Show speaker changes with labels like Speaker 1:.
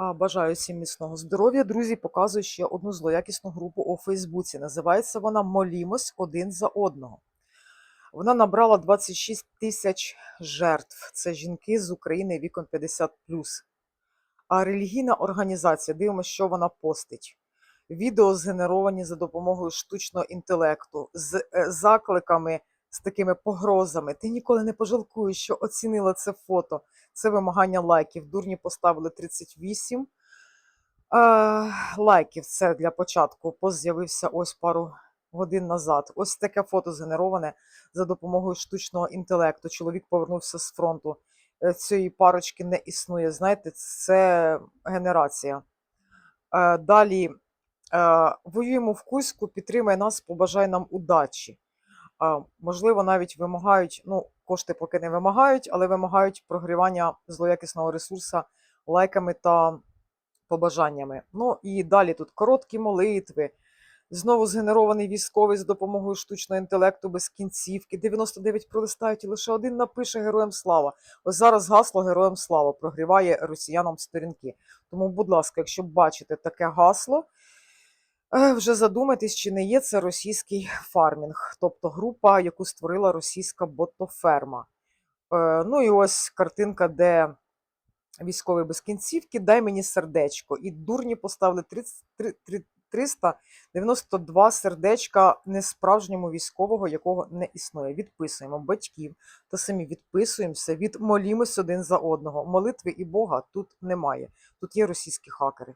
Speaker 1: Бажаю всім міцного здоров'я. Друзі, показую ще одну злоякісну групу у Фейсбуці. Називається вона Молімось один за одного. Вона набрала 26 тисяч жертв. Це жінки з України віком 50 А релігійна організація, дивимося, що вона постить. Відео згенеровані за допомогою штучного інтелекту, з е, закликами, з такими погрозами. Ти ніколи не пожалкуєш, що оцінила це фото. Це вимагання лайків. Дурні поставили 38 е, лайків. Це для початку. Пост з'явився ось пару годин назад. Ось таке фото згенероване за допомогою штучного інтелекту. Чоловік повернувся з фронту. Е, Цієї парочки не існує. Знаєте, це генерація. Е, Далі е, воюємо в Кузьку, підтримай нас, побажай нам удачі. Можливо, навіть вимагають, ну, кошти поки не вимагають, але вимагають прогрівання злоякісного ресурсу лайками та побажаннями. Ну і далі тут короткі молитви. Знову згенерований військовий з допомогою штучного інтелекту без кінцівки. 99 пролистають і лише один напише Героям слава. Ось зараз гасло Героям слава прогріває росіянам сторінки. Тому, будь ласка, якщо бачите таке гасло, Вже задумайтесь, чи не є це російський фармінг, тобто група, яку створила російська ботоферма. Е, Ну і ось картинка, де військовий без кінцівки, дай мені сердечко. І дурні поставили 30, три- три- 392 сердечка несправжньому військового, якого не існує. Відписуємо батьків та самі відписуємося, від молімось один за одного. Молитви і Бога тут немає. Тут є російські хакери.